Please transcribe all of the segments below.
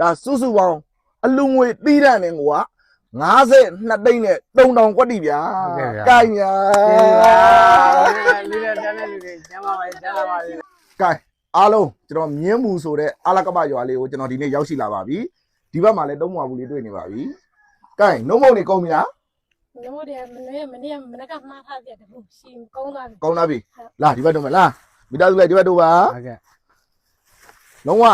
ဒါစုစုပေါင်းအလူငွေသီးတန့်နေကွာ52သိန်းနဲ့3000ကွက်တိဗျာဟုတ်ကဲ့ဗျာကိုင်းညာလူတွေတန်းတဲ့လူတွေကျမ်းပါပါကျမ်းပါပါလေကိုင်းအားလုံးကျွန်တော်မြင်းမူဆိုတဲ့အာလကပရွာလေးကိုကျွန်တော်ဒီနေ့ရောက်ရှိလာပါပြီဒီဘက်မှာလည်းတုံးမွာဘူးလေးတွေ့နေပါပြီကိုင်းနှုံးမုံနေကုန်ပြီလားနမို့တယ်မနေ့မနေ့မနေ့ကမှားထားတယ်တခုရှင်ကုန်းသွားပြီကောင်းသားပြီလာဒီဘက်တော့မလားမိသားစုလိုက်ဒီဘက်တော့ပါဟုတ်ကဲ့လုံးဝ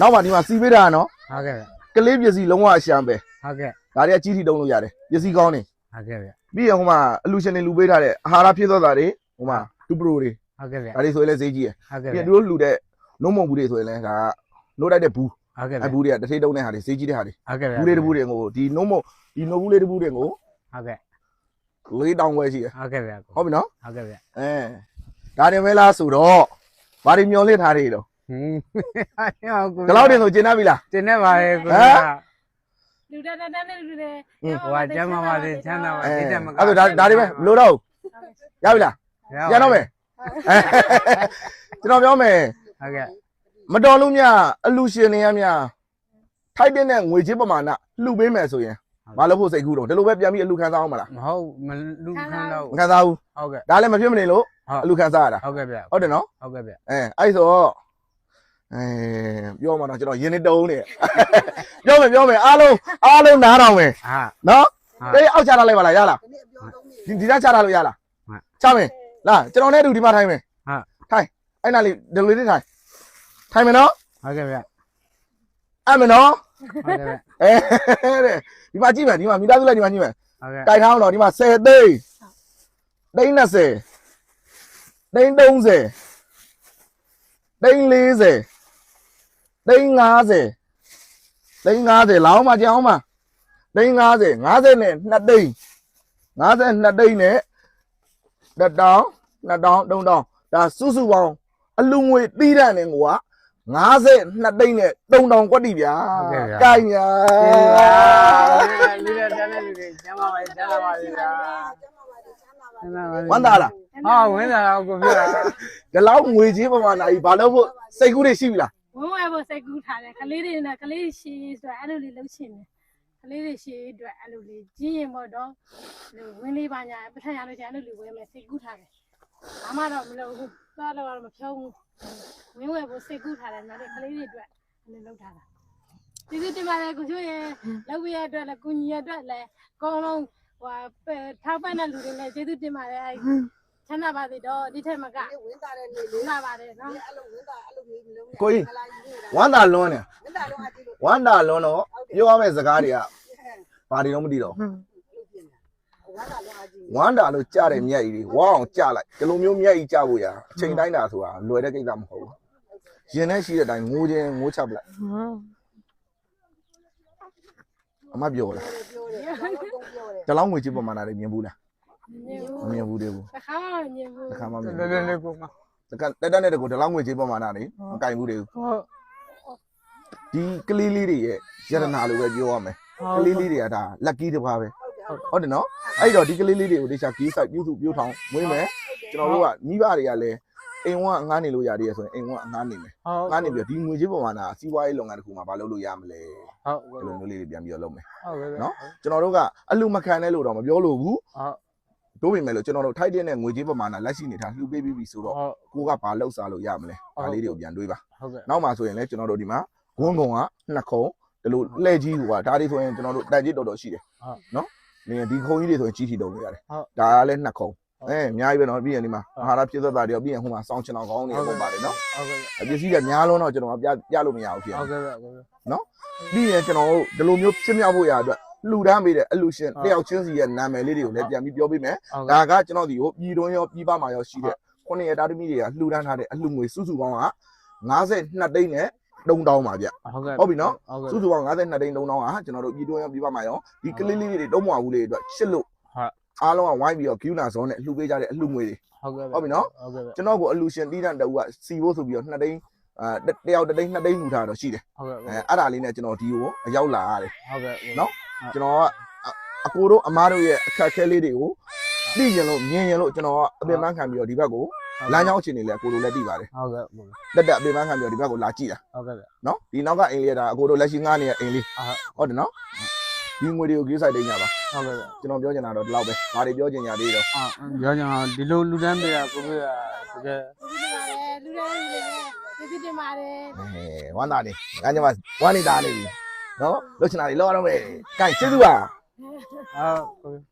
နောက်မှဒီမှာစီးပေးတာနော်ဟုတ်ကဲ့ကလေးပစ္စည်းလုံးဝအရှမ်းပဲဟုတ်ကဲ့ဒါတွေကကြီးထီတုံးလို့ရတယ်ပစ္စည်းကောင်းနေဟုတ်ကဲ့ဗျပြီးရင်ဟိုမှာအလူရှင်တွေလူပေးထားတဲ့အာဟာရဖြည့်သောတာတွေဟိုမှာတူပရိုတွေဟုတ်ကဲ့ဗျဒါတွေဆိုရင်လည်းဈေးကြီးရယ်ဟုတ်ကဲ့ပြီးဗျရင်သူတို့လူတဲ့နှုံးမုံဘူးတွေဆိုရင်လည်းဒါကနှိုးတိုက်တဲ့ဘူးဟုတ်ကဲ့ဗျအဘူးတွေကတစ်ထိတ်တုံးတဲ့ဟာတွေဈေးကြီးတဲ့ဟာတွေဟုတ်ကဲ့ဗျဘူးလေးတစ်ဘူးတွေကိုဒီနှုံးမုံဒီနှုတ်ဘူးလေးတစ်ဘူးတွေကိုဟုတ်ကဲ့လေးတောင်ခွဲရှိရယ်ဟုတ်ကဲ့ဗျဟုတ်ပြီနော်ဟုတ်ကဲ့ဗျအဲဒါတွေမဲလားဆိုတော့ဘာတွေမျောလင့်ထားတွေတော့ ဟင်းဟုတ်ကူဒီလောက်တင်ဆိုကျင်တတ်ပြီလားတင်နေပါရဲ့ကိုဟမ်လူတက်တက်တက်လူတွေဟိုကကျမ်းပါပါစေချမ်းသာပါအဲဒီတက်မကအဲ့ဒါဒါတွေပဲမလို့တော့ရပြီလားပြန်တော့မယ်ကျွန်တော်ပြောမယ်ဟုတ်ကဲ့မတော်လို့မြအလူရှင်တွေရမြထိုက်တဲ့ငွေကြေးပမာဏလှူပေးမယ်ဆိုရင်မလုပ်ဖို့စိတ်ကူးတော့ဒီလိုပဲပြန်ပြီးအလူခံစားအောင်မလားမဟုတ်မလူခံတော့မခံစားဘူးဟုတ်ကဲ့ဒါလည်းမဖြစ်မနေလို့ဟုတ်အလူခံစားရတာဟုတ်ကဲ့ဗျဟုတ်တယ်နော်ဟုတ်ကဲ့ဗျအဲအဲ့ဆိုတော့ အဲပြောမှတော့ကျွန်တော်ရင်းနေတုံးနေပြောမယ်ပြောမယ်အားလုံးအားလုံးနားတော်မယ်ဟာနော်ဟုတ်တေးအောက်ချထားလိုက်ပါလားရလားဒီဒီသားချထားလို့ရလားဟုတ်ချမယ်လားကျွန်တော်နဲ့အတူဒီမှာထိုင်မယ်ဟုတ်ထိုင်အဲ့နာလေးဒီလိုလေးထိုင်ထိုင်မယ်နော်ဟုတ်ကဲ့ဗျအဲ့မယ်နော်ဟုတ်ကဲ့ဗျအဲတဲ့ဒီမှာကြည့်မယ်ဒီမှာမိသားစုလိုက်ဒီမှာကြည့်မယ်ဟုတ်ကဲ့တိုင်ထားအောင်တော့ဒီမှာ10သိန်းသိန်း20သိန်း30သိန်း40 သိန်း50သိန်း50လောင်းမကြအောင်မသိန်း50 50နဲ့2သိန်း52သိန်းနဲ့တစ်တောင်းနှစ်တောင်းသုံးတောင်းဒါစုစုပေါင်းအလူငွေသီးတန့်နေကွာ52သိန်းနဲ့3000ကွက်တိဗျာကိုင်းညာလူတွေတန်းတဲ့လူတွေကျမ်းပါပါကျမ်းပါပါလေဗျာဝမ်းသာလားဟာဝင်းလာတော့ကိုပြတာဒီလောက်ငွေကြီးပမာဏကြီးဘာလို့ဖို့စိတ်ကူးတွေရှိပြီလား ဝင်းဝဲဖို့စိတ်ကူးထားတယ်ကလေးတွေနဲ့ကလေးရှည်ဆိုအဲ့လိုလေးလှုပ်ရှင်တယ်ကလေးတွေရှည်အတွက်အဲ့လိုလေးကြီးရင်ပေါ့တော့ဝင်းလေးပါညာပထမရလို့ကျန်အဲ့လိုလေးဝဲမယ်စိတ်ကူးထားတယ်ဘာမှတော့မလုပ်ဘူးသွားတော့မဖြုံးဘူးဝင်းဝဲဖို့စိတ်ကူးထားတယ်နောက်ကလေးတွေအတွက်အဲ့လိုလုပ်ထားတာဒီစစ်တင်ပါတယ်ကိုချိုးရဲ့လောက်ရအတွက်လည်းကိုညီရအတွက်လည်းအကုန်လုံးဟိုထောက်ပံ့တဲ့လူတွေလည်းကျေးဇူးတင်ပါတယ်အဲ့ ချမ်းသာပါစေတော့ဒီထက်မကဝင်းသားတဲ့နေဝလေင်းလာပါတယ်နော်အဲ့လိုဝင်းသားအဲ့လိုမျိုးလုံးကိုကြီးလာယူတာဝမ်းသာလွန်းနေဝင်းသားလုံးအကြည့်လို့ဝမ်းသာလွန်းတော့ပြောရမယ့်စကားတွေကဘာတွေတော့မသိတော့လုပ်ပြင်တာဝင်းသားလုံးအကြည့်ဝမ်းသာလို့ကြားတဲ့မြက်ကြီးတွေဝမ်းအောင်ကြားလိုက်ဒီလိုမျိုးမြက်ကြီးကြားဖို့ရအချိန်တိုင်းတာဆိုတာလွယ်တဲ့ကိစ္စမဟုတ်ဘူးရင်ထဲရှိတဲ့အတိုင်းငိုခြင်းငိုချပလိုက်အမပြောလားပြောတယ်ဘာလို့တော့ပြောတယ်ဒီလောက်ငွေကြီးပမာဏတွေမြင်ဘူးလား မြင်မမြင်ဘူးသေးဘူးတစ်ခါမှမမြင်ဘူးတစ်ခါမှမမြင်လေဘူးလေလေကိုမတကတက်တက်နဲ့တကူဒီလောက်ငွေကြီးပမာဏတွေမကင်ဘူးသေးဘူးဟုတ်ဒီကလေးလေးတွေရဲ့ယတနာလို့ပဲပြောရမယ်ကလေးလေးတွေကဒါလက်ကီးတစ်ပါးပဲဟုတ်တယ်နော်အဲ့တော့ဒီကလေးလေးတွေကိုတေချာဂေးဆိုင်ပြုစုပြုထောင်မွေးမယ်ကျွန်တော်တို့ကမိဘတွေကလည်းအိမ်ဝကအငားနေလို့ရတယ်ဆိုရင်အိမ်ဝကအငားနေမယ်ဟုတ်ငားနေပြီးတော့ဒီငွေကြီးပုံမှန်တာစီးပွားရေးလုပ်ငန်းတစ်ခုမှာမလုပ်လို့ရမလဲဟုတ်ဒီလိုမျိုးလေးတွေပြန်ပြီးတော့လုပ်မယ်ဟုတ်ကဲ့နော်ကျွန်တော်တို့ကအလူမခံတဲ့လို့တော့မပြောလို့ဘူးဟု တ်တို့ပေမဲ့လို့ကျွန်တော်တို့ထိုက်တဲ့နဲ့ငွေကြီးပုံမှန်တာလက်ရှိနေတာလှူပေးပြီးပြီဆိုတော့ဟုတ်ကိုကဘာလုပ်စားလို့ရမလဲဒါလေးတွေကိုပြန်တွေးပါဟုတ်ကဲ့နောက်မှဆိုရင်လည်းကျွန်တော်တို့ဒီမှာဂွန်းကုံကနှစ်ခုံဒီလိုလှဲကြီးဟိုကဒါတွေဆိုရင်ကျွန်တော်တို့တန်ကြီးတော်တော်ရှိတယ်ဟုတ်နော်နေဒီခုံကြီးတွေဆိုရင်ကြီးထီတုံနေရတယ်ဟုတ်ဒါကလည်းနှစ်ခုံအဲအများကြီးပဲနော်ပြီးရင်ဒီမှာအာဟာရပြည့်စုံတာတွေရောပြီးရင်ဟိုမှာစောင်းချင်အောင်ကောင်းနေပုံပါတယ်နော်ဟုတ်ကဲ့အပစ္စည်းတွေများလုံးတော့ကျွန်တော်ပြပြလို့မရဘူးဖြစ်ဟုတ်ကဲ့ဟုတ်ကဲ့ပြီးရင်ကျွန်တော်တို့ဒီလိုမျိုးဖြစ်မြောက်ဖို့ရအတွက် လှူဒန်းပေးတဲ့အလူရှင်တယောက်ချင်းစီရဲ့နာမည်လေးတွေကိုလည်းပြန်ပြီးပြောပေးမယ်ဟုတ်ဒါကဲ့ကကျွန်တော်ဒီကိုပြည်တွင်းရောပြည်ပမှာရောရှိတဲ့ခုနှစ်ရတာသမီတွေကလှူဒန်းထားတဲ့အလှူငွေစုစုပေါင်းက52သိန်းနဲ့3000ပါဗျဟုတ်ကဲ့ဟုတ်ပြီနော်ဟုတ်စုကဲ့စုပေါင်း52သိန်း3000ကကျွန်တော်တို့ပြည်တွင်းရောပြည်ပမှာရောဒီကလေးလေးတွေတုံးမွာဘူးလေးတွေအတွက်ရှစ်လို့ဟုတ်အားလုံးကဝိုင်းပြီးတော့ကျူနာဇုံးနဲ့လှူပေးကြတဲ့အလှူငွေတွေဟုတ်ကဲ့ဟုတ်ပြီနော်ဟုတ်ကဲ့ကျွန်တော်ကိုအလှူရှင်တီးတန်တူကစီဖို့ဆိုပြီးတော့2သိန်းအာတယောက်တစ်သိန်း2သိန်းလှူထားတော့ရှိတယ်ဟုတ်ကဲ့အဲအဲ့ဒါလေးနဲ့ကျွန်တော်ဒီကိုအရောက်လာရတယ်ဟုတ်ကဲ့နော် ကျွန်တော်ကအကိုတို့အမားတို့ရဲ့အခက်အခဲလေးတွေကိုသိရင်လို့မြင်ရင်လို့ကျွန်တော်ကအပင်ပန်းခံပြီးတော့ဒီဘက်ကိုလမ်းကြောင်းအခြေအနေလည်းအကိုတို့လည်းသိပါတယ်ဟုတ်ကဲ့ဟုတ်ကဲ့တက်တက်အပေပန်းခံပြီးတော့ဒီဘက်ကိုလာကြည့်တာဟုတ်ကဲ့ဗျနော်ဒီနောက်ကအိမ်လေးကဒါအကိုတို့လက်ရှိငားနေတဲ့အိမ်လေးအာဟုတ်တယ်နော်ဒီငွေတွေကိုကြီးဆိုင်တိတ်ညာပါဟုတ်ကဲ့ဗျကျွန်တော်ပြောချင်တာတော့ဒီလောက်ပဲဘာတွေပြောချင်ကြသေးတော့အာပြောကြအောင်ဒီလိုလူတန်းပေးတာကိုပြရတကယ်လူတွေလူတွေလူတွေတင်ပါတယ်အဲဝမ်းသာနေငါညမဝမ်းနေတာနေပြီ နော်လှုပ်ချင်တာတွေလောက်ရတော့မယ်ကဲကျေးဇူးပါအာဟုတ်ကဲ့